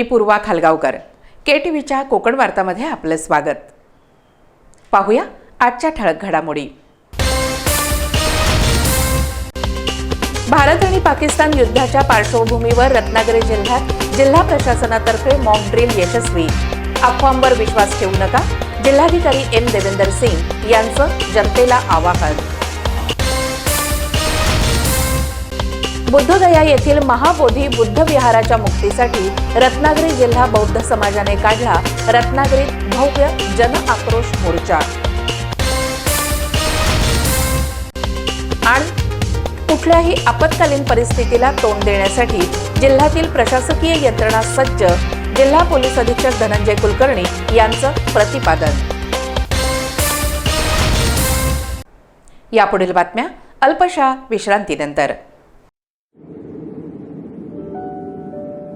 मी पूर्वा खालगावकर. के T व्हीच्या कोकण वार्तामध्ये आपलं स्वागत. पाहूया आजच्या ठळक घडामोडी. भारत आणि पाकिस्तान युद्धाच्या पार्श्वभूमीवर रत्नागिरी जिल्ह्यात जिल्हा प्रशासनातर्फे मॉक ड्रिल यशस्वी. अफवांवर विश्वास ठेवू नका. जिल्हाधिकारी एम देवेंदर सिंग यांचं जनतेला आवाहन. बुद्धगया येथील महाबोधी बुद्ध विहाराच्या मुक्तीसाठी रत्नागिरी जिल्हा बौद्ध समाजाने काढला रत्नागिरीत भव्य जन आक्रोश मोर्चा. आणि कुठल्याही आपत्कालीन परिस्थितीला तोंड देण्यासाठी जिल्ह्यातील प्रशासकीय यंत्रणा सज्ज जिल्हा पोलीस अधीक्षक धनंजय कुलकर्णी यांचं प्रतिपादन. यापुढील बातम्या अल्पशा विश्रांतीनंतर.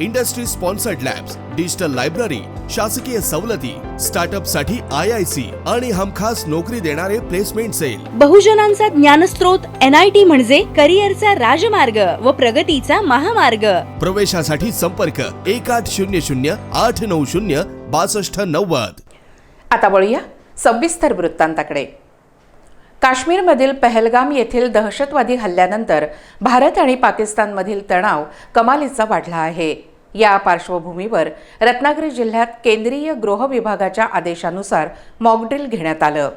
industry sponsored labs digital library शासकीय सवलती स्टार्टअपसाठी आय आय सी आणि हमखास नोकरी देणारे प्लेसमेंट सेल. बहुजनांचा ज्ञानस्रोत एन आय टी म्हणजे करिअरचा राजमार्ग व प्रगतीचा महामार्ग. प्रवेशासाठी संपर्क एक आठ शून्य शून्य आठ नऊ शून्य बासष्ट नव्वद. आता वळूया सविस्तर वृत्तांताकडे. काश्मीरमधील पहलगाम येथील दहशतवादी हल्ल्यानंतर भारत आणि पाकिस्तानमधील तणाव कमालीचा वाढला आहे. या पार्श्वभूमीवर रत्नागिरी जिल्ह्यात केंद्रीय गृह विभागाच्या आदेशानुसार मॉकड्रिल घेण्यात आलं.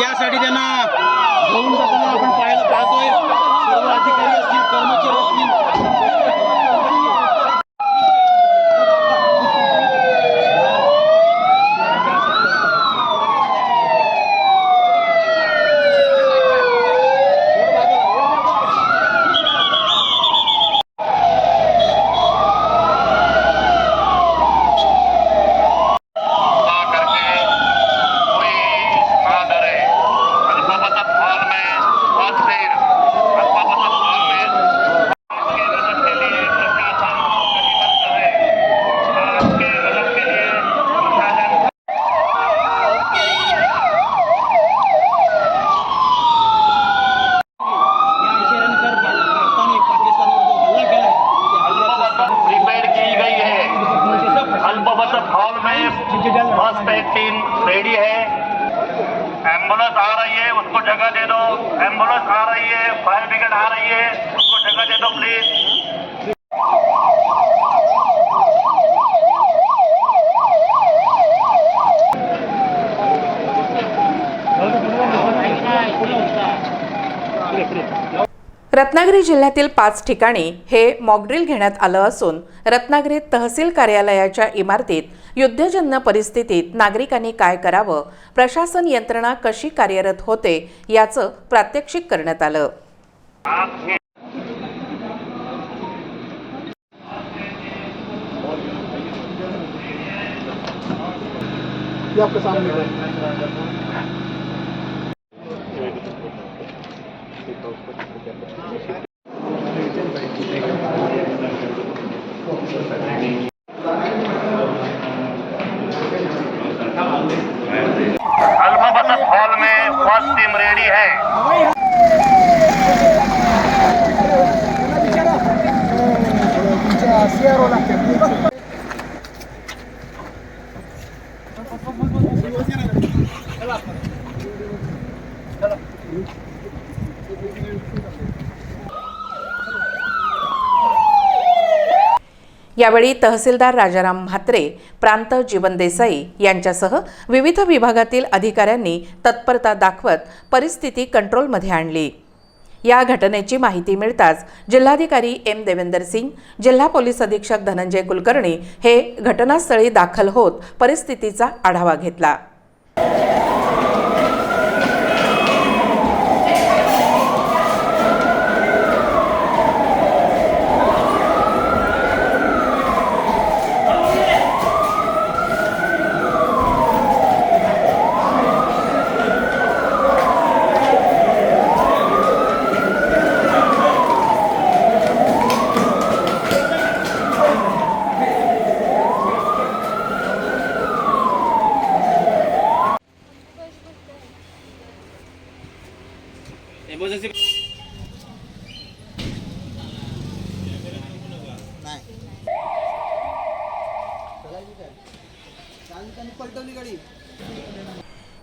यासाठी त्यांना घेऊन जाताना आपण पाहायला पाहतोय. रत्नागिरी जिल्ह्यातील पाच ठिकाणी हे मॉकड्रिल घेण्यात आलं असून रत्नागिरीत तहसील कार्यालयाच्या इमारतीत युद्धजन्य परिस्थितीत नागरिकांनी काय करावं प्रशासन यंत्रणा कशी कार्यरत होते याचं प्रात्यक्षिक करण्यात आलं. आपके सामने अल्फ़ा हॉल में फ़र्स्ट टीम रेडी है। यावेळी तहसीलदार राजाराम म्हात्रे प्रांत जीवन देसाई यांच्यासह विविध विभागातील अधिकाऱ्यांनी तत्परता दाखवत परिस्थिती कंट्रोलमध्ये आणली. या घटनेची माहिती मिळताच जिल्हाधिकारी एम देवेंदर सिंग जिल्हा पोलीस अधीक्षक धनंजय कुलकर्णी हे घटनास्थळी दाखल होत परिस्थितीचा आढावा घेतला.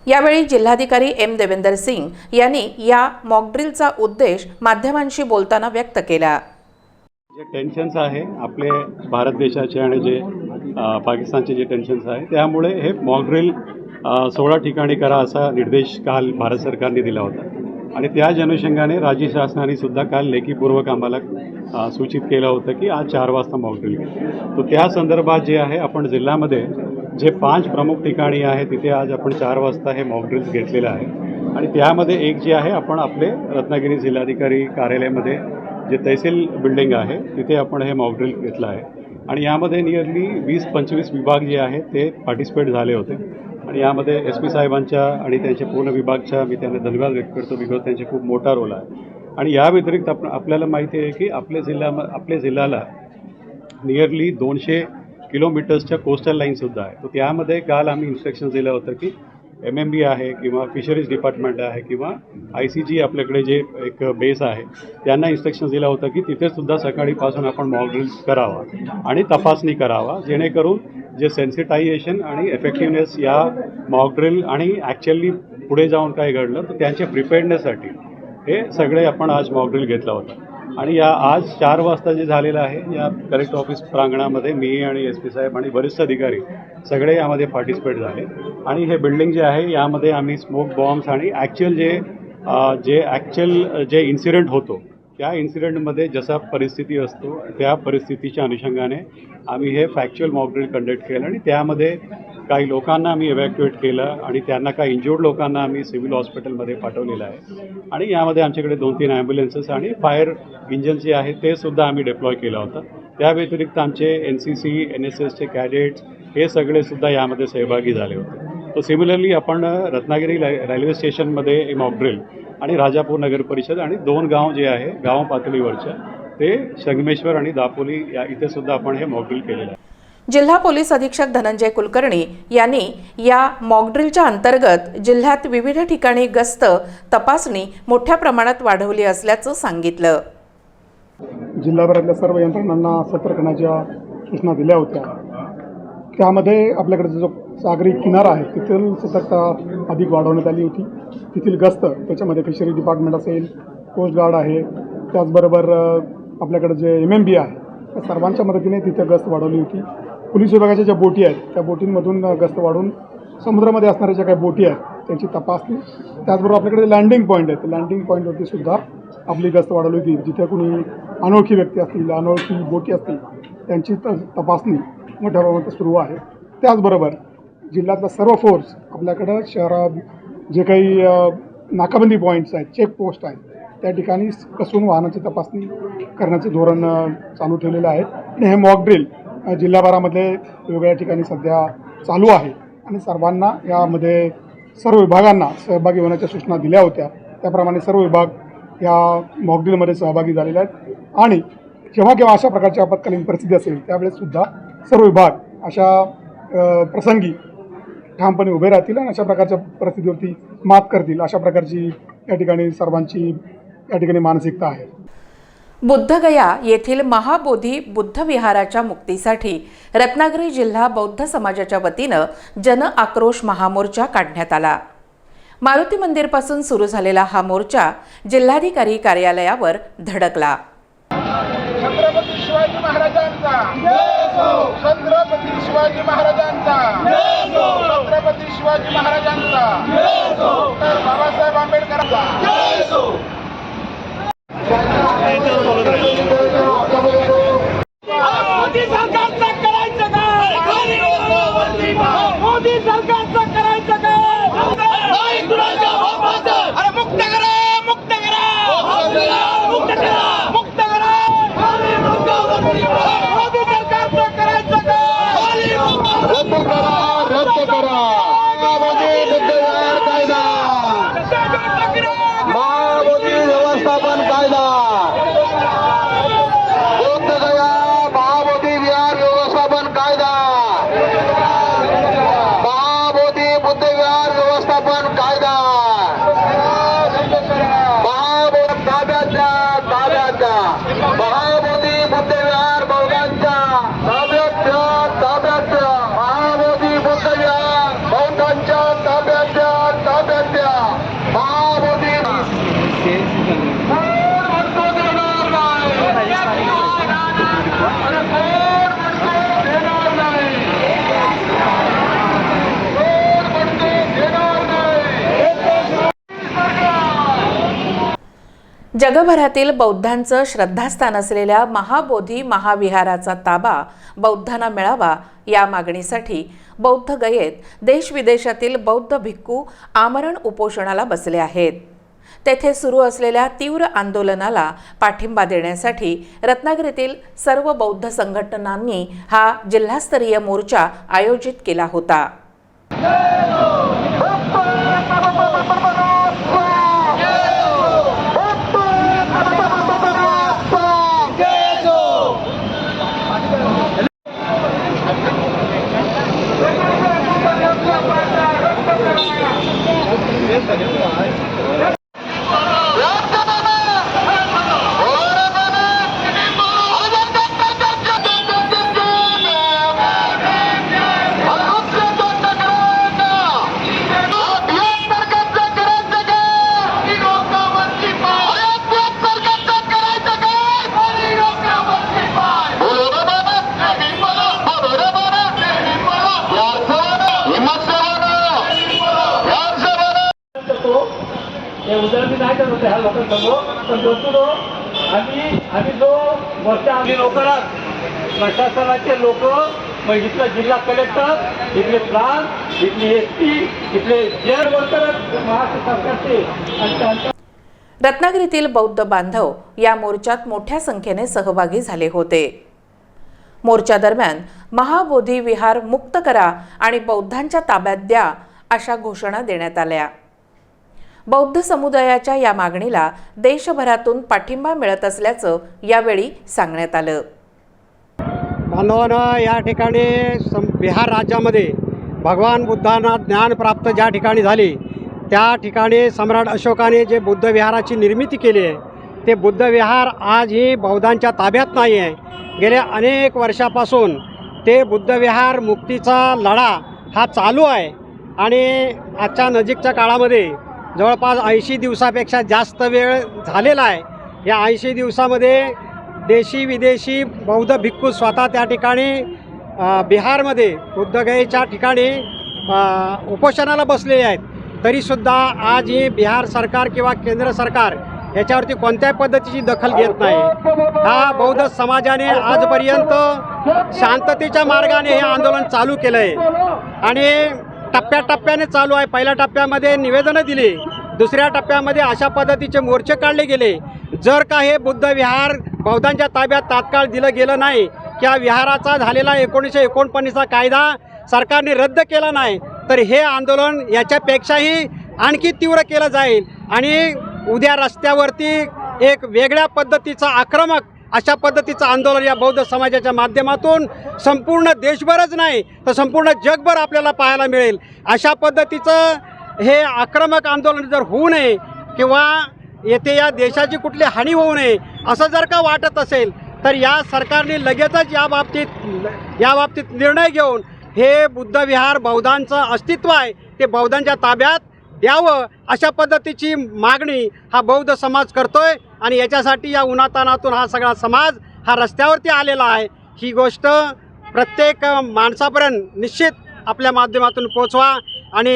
यावेळी जिल्हाधिकारी एम देवेंदर सिंग यांनी या मॉकड्रिलचा उद्देश माध्यमांशी बोलताना व्यक्त केला. जे टेन्शन्स आहे आपले भारत देशाचे आणि जे पाकिस्तानचे जे टेन्शन्स आहे त्यामुळे हे मॉकड्रिल सोळा ठिकाणी करा असा निर्देश काल भारत सरकारने दिला होता. आणि त्याच अनुषंगाने राज्य शासनाने सुद्धा काल लेखीपूर्वक आम्हाला सूचित केलं होतं की आज चार वाजता मॉकड्रिल तर त्या संदर्भात जे आहे आपण जिल्ह्यामध्ये जे पाच प्रमुख ठिकाणी आहे तिथे आज आपण चार वाजता हे मॉकड्रिल्स घेतलेलं आहे आणि त्यामध्ये एक जे आहे आपण आपले रत्नागिरी जिल्हाधिकारी कार्यालयामध्ये जे तहसील बिल्डिंग आहे तिथे आपण हे मॉकड्रिल घेतलं आहे. आणि यामध्ये नियरली वीस पंचवीस विभाग जे आहे ते पार्टिसिपेट झाले होते. आणि यामध्ये एस पी साहेबांच्या आणि त्यांच्या पूर्ण विभागच्या मी त्यांना धन्यवाद व्यक्त करतो बिकॉज त्यांचे खूप मोठा रोल आहे. आणि या व्यतिरिक्त आपण आपल्याला माहिती आहे की आपल्या जिल्ह्या आपल्या जिल्ह्याला नियरली दोनशे किलोमीटर्सच्या कोस्टल लाईनसुद्धा आहे. तर त्यामध्ये काल आम्ही इन्स्ट्रक्शन दिलं होतं की एम एम बी आहे किंवा फिशरीज डिपार्टमेंट आहे किंवा आय सी जी आपल्याकडे जे एक बेस आहे त्यांना इन्स्ट्रक्शन दिलं होतं की तिथेसुद्धा सकाळीपासून आपण मॉक करावा आणि तपासणी करावा जेणेकरून जे सेन्सिटायझेशन आणि एफेक्टिवनेस या मॉकड्रिल आणि ॲक्च्युअली पुढे जाऊन काय घडलं तर त्यांच्या प्रिपेअर्डनेससाठी हे सगळे आपण आज मॉकड्रिल घेतला होता. आणि या आज चार वाजता जे झालेलं आहे या कलेक्टर ऑफिस प्रांगणामध्ये मी आणि एस पी साहेब आणि वरिष्ठ अधिकारी सगळे यामध्ये पार्टिसिपेट झाले. आणि हे बिल्डिंग जे आहे यामध्ये आम्ही स्मोक बॉम्ब्स आणि ॲक्च्युअल जे जे ॲक्च्युअल जे इन्सिडेंट होतो त्या इन्सिडेंटमध्ये जसा परिस्थिती असतो त्या परिस्थितीच्या अनुषंगाने आम्ही हे फॅक्च्युअल मॉकड्रिल कंडक्ट केलं आणि त्यामध्ये काही लोकांना आम्ही इव्हॅक्युएट केलं आणि त्यांना काही इंज्युर्ड लोकांना आम्ही सिव्हिल हॉस्पिटलमध्ये पाठवलेलं आहे. आणि यामध्ये आमच्याकडे दोन तीन ॲम्ब्युलन्सेस आणि फायर इंजन जे आहे ते सुद्धा आम्ही डिप्लॉय केलं होतं. त्या व्यतिरिक्त आमचे N C C N S एसचे कॅडेट्स हे सगळे सुद्धा यामध्ये सहभागी झाले होते. तर सिमिलरली आपण रत्नागिरी रेल्वे स्टेशनमध्ये मॉकड्रिल आणि राजापूर नगर परिषद आणि दोन गाव जे आहे गाव पातळीवरच्या ते संगमेश्वर आणि दापोली या इथे सुद्धा आपण हे मॉकड्रिल केलेलं आहे. जिल्हा पोलीस अधीक्षक धनंजय कुलकर्णी यांनी या मॉकड्रिलच्या अंतर्गत जिल्ह्यात विविध ठिकाणी गस्त तपासणी मोठ्या प्रमाणात वाढवली असल्याचं सांगितलं. जिल्हाभरातल्या सर्व यंत्रणांना सतर्क करण्याच्या सूचना दिल्या होत्या. त्यामध्ये आपल्याकडे जो सागरी किनारा आहे तेथील सतर्कता अधिक वाढवण्यात आली होती. तेथील गस्त त्याच्यामध्ये फिशरी डिपार्टमेंट असेल कोस्ट गार्ड आहे. त्याचबरोबर आपल्याकडे जे एम एम बी आहे त्या सर्वांच्या मदतीने तिथे गस्त वाढवली होती. पोलीस विभागाच्या ज्या बोटी आहेत त्या बोटींमधून गस्त वाढवून समुद्रामध्ये असणाऱ्या ज्या काही बोटी आहेत त्यांची तपासणी. त्याचबरोबर आपल्याकडे लँडिंग पॉईंट आहेत लँडिंग पॉईंटवरती सुद्धा आपली गस्त वाढवली होती. जिथे कुणी अनोळखी व्यक्ती असतील अनोळखी बोटी असतील त्यांची त तपासणी मोठ्या प्रमाणात सुरू आहे. त्याचबरोबर जिल्ह्यातला सर्व फोर्स आपल्याकडं शहरा जे काही नाकाबंदी पॉईंट्स आहेत चेक पोस्ट आहेत त्या ठिकाणी कसून वाहनाची तपासणी करण्याचे धोरण चालू ठेवलेलं आहे. आणि हे मॉक ड्रिल जिल्हाभरामध्ये वेगवेगळ्या ठिकाणी सध्या चालू आहे. आणि सर्वांना यामध्ये सर्व विभागांना सहभागी होण्याच्या सूचना दिल्या होत्या. त्याप्रमाणे सर्व विभाग या मॉकड्रिलमध्ये सहभागी झालेले आहेत. आणि जेव्हा केव्हा अशा प्रकारची आपत्कालीन परिस्थिती असेल त्यावेळेससुद्धा सर्व विभाग अशा प्रसंगी ठामपणे उभे राहतील आणि अशा प्रकारच्या परिस्थितीवरती मात करतील अशा प्रकारची या ठिकाणी सर्वांची या ठिकाणी मानसिकता आहे. बुद्धगया येथील महाबोधी बुद्धविहाराच्या मुक्तीसाठी रत्नागिरी जिल्हा बौद्ध समाजाच्या वतीनं जन आक्रोश महामोर्चा काढण्यात आला. मारुती मंदिरपासून सुरू झालेला हा मोर्चा जिल्हाधिकारी कार्यालयावर धडकला. छत्रपती शिवाजी महाराजांचा. छत्रपती शिवाजी महाराजांचा. छत्रपती शिवाजी महाराजांचा. बाबासाहेब आंबेडकरांचा. मोदी सरकारचं करायचं काय मोदी सरकारचं करायचं काय अरे मुक्त करा मुक्त करा. मुक्त करा मुक्त करा. मोदी सरकारचं करायचं काय रद्द करा रद्द करा महामोदी बुद्धविहार कायदा महामोदी व्यवस्थापन कायदा बुद्धगया महामोदी विहार व्यवस्थापन कायदा महामोदी बुद्ध विहार व्यवस्थापन कायदा महामोदी ताब्यात द्या ताब्यात द्या महामोदी बुद्ध विहार बौद्धांच्या ताब्यात द्या ताब्यात द्या महामोदी बुद्ध विहार बौद्धांच्या ताब्यात द्या ताब्यात द्या महामोदी कोण म्हणतो देणार नाही? अरे कोण म्हणतो देणार नाही? कोण म्हणतो देणार नाही? जगभरातील बौद्धांचं श्रद्धास्थान असलेल्या महाबोधी महाविहाराचा ताबा बौद्धांना मिळावा या मागणीसाठी बौद्ध गयेत देशविदेशातील बौद्ध भिक्खू आमरण उपोषणाला बसले आहेत. तेथे सुरू असलेल्या तीव्र आंदोलनाला पाठिंबा देण्यासाठी रत्नागिरीतील सर्व बौद्ध संघटनांनी हा जिल्हास्तरीय मोर्चा आयोजित केला होता. आम्ही लवकरात प्रशासनाचे लोक मग इथला जिल्हा कलेक्टर इथले प्रांत इथली एस पी इथले जेल वर्कर महाराष्ट्र सरकारचे रत्नागिरीतील बौद्ध बांधव या मोर्चात मोठ्या संख्येने सहभागी झाले होते. मोर्चा दरम्यान महाबोधी विहार मुक्त करा आणि बौद्धांच्या ताब्यात द्या अशा घोषणा देण्यात आल्या. बौद्ध समुदायाच्या या मागणीला देशभरातून पाठिंबा मिळत असल्याचं यावेळी सांगण्यात आलं. बांधवानं या ठिकाणी सम बिहार राज्यामध्ये भगवान बुद्धांना ज्ञान प्राप्त ज्या ठिकाणी झाली त्या ठिकाणी सम्राट अशोकाने जे बुद्ध विहाराची निर्मिती केली आहे ते बुद्ध विहार आजही बौद्धांच्या ताब्यात नाही आहे. गेल्या अनेक वर्षापासून ते बुद्ध विहार मुक्तीचा लढा हा चालू आहे आणि आजच्या नजीकच्या काळामध्ये जवळपास ऐंशी दिवसापेक्षा जास्त वेळ झालेला आहे. या ऐंशी दिवसामध्ये देशी विदेशी बौद्ध भिक्खू स्वतः त्या ठिकाणी बिहारमध्ये बुद्धगयेच्या ठिकाणी उपोषणाला बसलेले आहेत. तरीसुद्धा आज हे बिहार सरकार किंवा केंद्र सरकार याच्यावरती कोणत्याही पद्धतीची दखल घेत नाही. हा बौद्ध समाजाने आजपर्यंत शांततेच्या मार्गाने हे आंदोलन चालू केलं आहे आणि टप्प्याटप्प्याने चालू आहे. पहिल्या टप्प्यामध्ये निवेदनं दिली. दुसऱ्या टप्प्यामध्ये अशा पद्धतीचे मोर्चे काढले गेले. जर का हे बुद्ध विहार बौद्धांच्या ताब्यात तात्काळ दिलं गेलं नाही किंवा विहाराचा झालेला एकोणीसशे एकोणपन्नासचा कायदा सरकारने रद्द केला नाही तर हे आंदोलन याच्यापेक्षाही आणखी तीव्र केलं जाईल. आणि उद्या रस्त्यावरती एक वेगळ्या पद्धतीचा आक्रमक अशा पद्धतीचं आंदोलन या बौद्ध समाजाच्या माध्यमातून संपूर्ण देशभरच नाही तर संपूर्ण जगभर आपल्याला पाहायला मिळेल. अशा पद्धतीचं हे आक्रमक आंदोलन जर होऊ नये किंवा येथे या देशाची कुठली हानी होऊ नये असं जर का वाटत असेल तर या सरकारने लगेचच या बाबतीत या बाबतीत निर्णय घेऊन हे बुद्ध विहार बौद्धांचं अस्तित्व आहे ते बौद्धांच्या ताब्यात द्यावं अशा पद्धतीची मागणी हा बौद्ध समाज करतोय आणि याच्यासाठी या उन्हातानातून हा सगळा समाज हा रस्त्यावरती आलेला आहे. ही गोष्ट प्रत्येक माणसापर्यंत निश्चित आपल्या माध्यमातून पोचवा आणि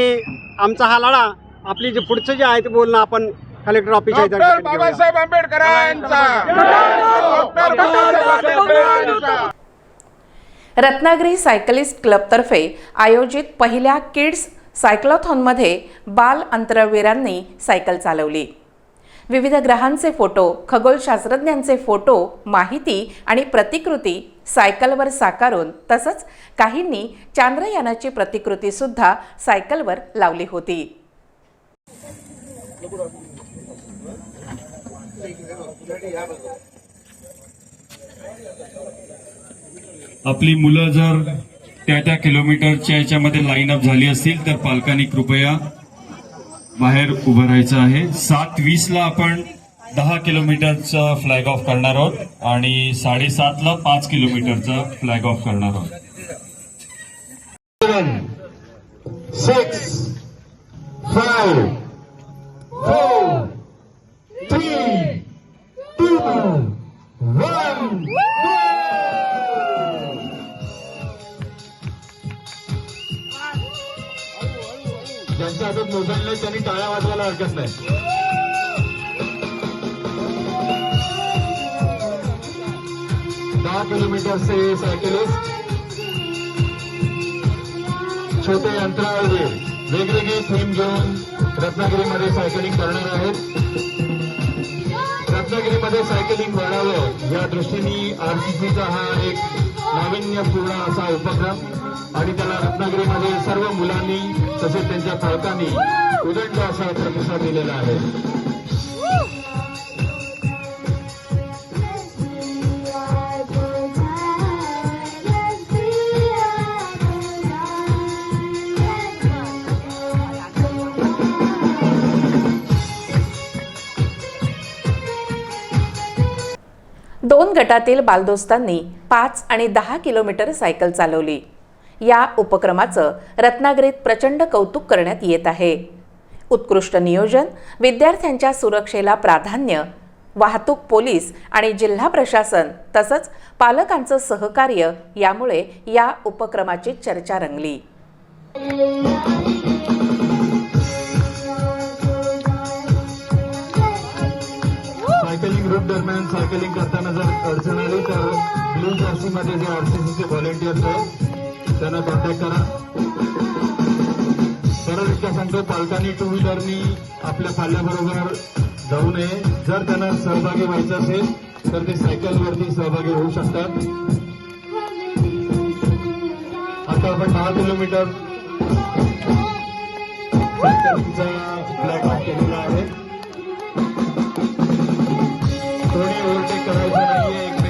आमचा हा लढा आपली जे पुढचं जे आहे ते बोलणं आपण कलेक्टर ऑफिस. बाबासाहेब आंबेडकरांचा. रत्नागिरी सायकलिस्ट क्लबतर्फे आयोजित पहिल्या किड्स सायक्लोथॉनमध्ये बाल अंतराळवीरांनी सायकल चालवली. विविध ग्रहांचे फोटो खगोलशास्त्रज्ञांचे फोटो माहिती आणि प्रतिकृती सायकलवर साकारून तसंच काहींनी चांद्रयानाची प्रतिकृती सुद्धा सायकलवर लावली होती. आपली मुलं जर त्या त्या किलोमीटरच्या याच्यामध्ये लाईन अप झाली असतील तर पालकांनी कृपया बाहेर उभं राहायचं आहे. सात वीसला आपण दहा किलोमीटरचं फ्लॅग ऑफ करणार आहोत आणि साडेसातला पाच किलोमीटरचा फ्लॅग ऑफ करणार आहोत. Six five four three two one ज्यांच्या हातात मोबाईल नाही त्यांनी टाळ्या वाजवायला हरकत नाही. दहा किलोमीटर से सायकलिस्ट छोटे अंतराळवीर वेगवेगळी थीम घेऊन रत्नागिरीमध्ये सायकलिंग करणार आहेत. रत्नागिरीमध्ये सायकलिंग वाढावं या दृष्टीने आरसीसीचा हा एक नाविन्यपूर्ण असा उपक्रम. आणि त्याला रत्नागिरीमध्ये सर्व मुलांनी तसेच त्यांच्या पालकांनी उदंड असा प्रतिसाद दिलेला आहे. दोन गटातील बालदोस्तांनी पाच आणि दहा किलोमीटर सायकल चालवली. या उपक्रमाचं रत्नागिरीत प्रचंड कौतुक करण्यात येत आहे. उत्कृष्ट नियोजन विद्यार्थ्यांच्या सुरक्षेला प्राधान्य वाहतूक पोलीस आणि जिल्हा प्रशासन तसंच पालकांचं सहकार्य यामुळे या उपक्रमाची चर्चा रंगली. सायकलिंग रूट दरम्यान सायकलिंग करताना जर अडचण आली तर ब्लू जर्सी मध्ये जे आरसीसीचे व्हॉलेंटियर्स आहेत त्यांना कॉन्टॅक्ट करा. सरळ इतका सांगतो पालकांनी टू व्हीलरनी आपल्या पाल्याबरोबर जाऊ नये. जर त्यांना सहभागी व्हायचं असेल तर ते सायकलवरती सहभागी होऊ शकतात. आता आपण दहा किलोमीटर ब्लॅक केलेला आहे. कोणी ओव्हरटेक करायचं नाहीये.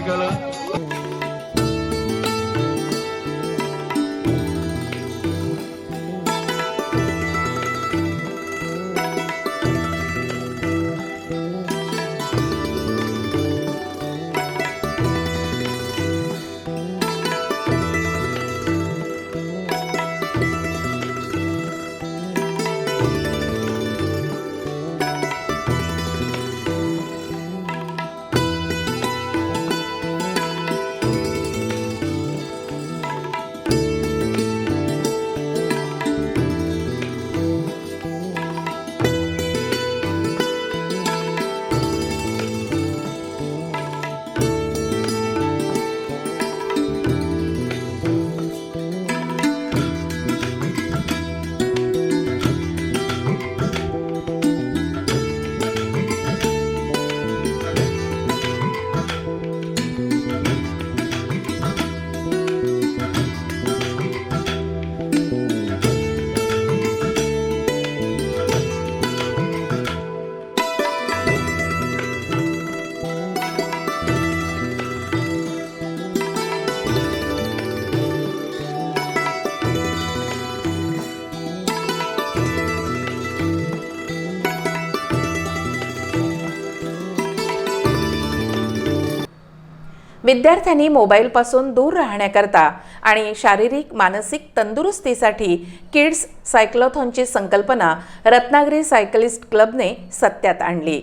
विद्यार्थ्यांनी मोबाईलपासून दूर राहण्याकरता आणि शारीरिक मानसिक तंदुरुस्तीसाठी किड्स सायक्लोथॉनची संकल्पना रत्नागिरी सायकलिस्ट क्लबने सत्यात आणली.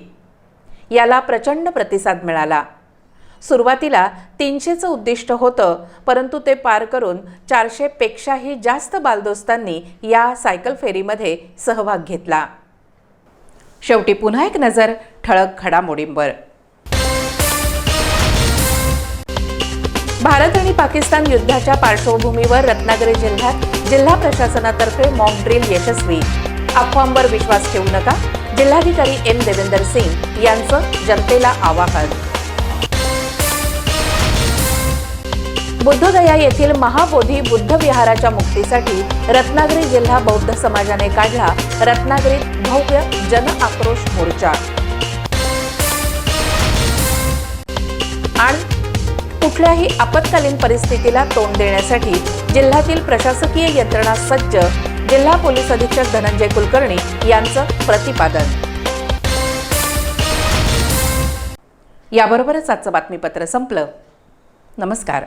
याला प्रचंड प्रतिसाद मिळाला. सुरुवातीला तीनशेचं उद्दिष्ट होतं परंतु ते पार करून चारशेपेक्षाही जास्त बालदोस्तांनी या सायकल फेरीमध्ये सहभाग घेतला. शेवटी पुन्हा एक नजर ठळक घडामोडींवर. भारत आणि पाकिस्तान युद्धाच्या पार्श्वभूमीवर रत्नागिरी जिल्ह्यात जिल्हा प्रशासनातर्फे मॉक ड्रिल यशस्वी. अफवांवर विश्वास ठेवू नका. जिल्हाधिकारी एम. देवेंदर सिंग यांचं जनतेला आवाहन. बुद्धगया येथील महाबोधी बुद्ध विहाराच्या मुक्तीसाठी रत्नागिरी जिल्हा बौद्ध समाजाने काढला रत्नागिरीत भव्य जन आक्रोश मोर्चा. कुठल्याही आपत्कालीन परिस्थितीला तोंड देण्यासाठी जिल्ह्यातील प्रशासकीय यंत्रणा सज्ज जिल्हा पोलीस अधीक्षक धनंजय कुलकर्णी यांचं प्रतिपादन. याबरोबरच आजचं बातमीपत्र संपलं. नमस्कार.